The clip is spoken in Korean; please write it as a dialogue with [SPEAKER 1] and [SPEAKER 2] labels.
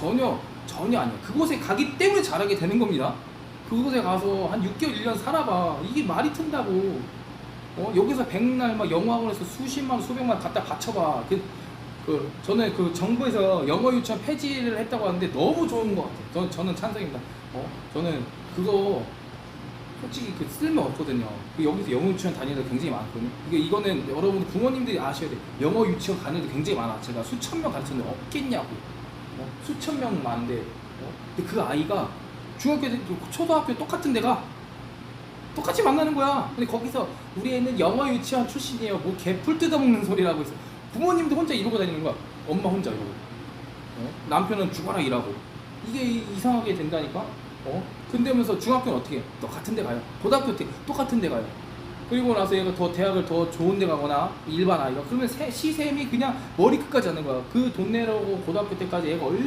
[SPEAKER 1] 전혀 전혀 아니야. 그곳에 가기 때문에 잘하게 되는 겁니다. 그곳에 가서 한 6개월 1년 살아봐. 이게 말이 튼다고. 어 여기서 백날 막 영어학원에서 수십만 원, 수백만 원 갖다 바쳐봐. 그, 그 저는 그 정부에서 영어 유치원 폐지를 했다고 하는데 너무 좋은 것 같아요. 저, 저는 찬성입니다. 어 저는 그거 솔직히 그 쓸모 없거든요. 그 여기서 영어 유치원 다니는 애 굉장히 많거든요. 이게 이거는 여러분 부모님들이 아셔야 돼. 영어 유치원 가는 애 굉장히 많아. 제가 수천 명 가르쳤는데 없겠냐고. 어? 수천 명 많은데. 어? 근데 그 아이가 중학교, 때, 초등학교 똑같은 데가 똑같이 만나는 거야. 근데 거기서 우리 애는 영어 유치원 출신이에요. 뭐 개풀 뜯어먹는 소리라고 해서 부모님도 혼자 이러고 다니는 거야. 엄마 혼자 이러고. 어? 남편은 죽어라 일하고. 이게 이- 이상하게 된다니까. 어? 근데면서 중학교는 어떻게 해? 똑같은 데 가요. 고등학교 때 똑같은 데 가요. 그리고 나서 얘가 더 대학을 더 좋은 데 가거나 일반 아이가 그러면 세- 시샘이 그냥 머리 끝까지 하는 거야. 그 돈 내라고 고등학교 때까지 얘가 얼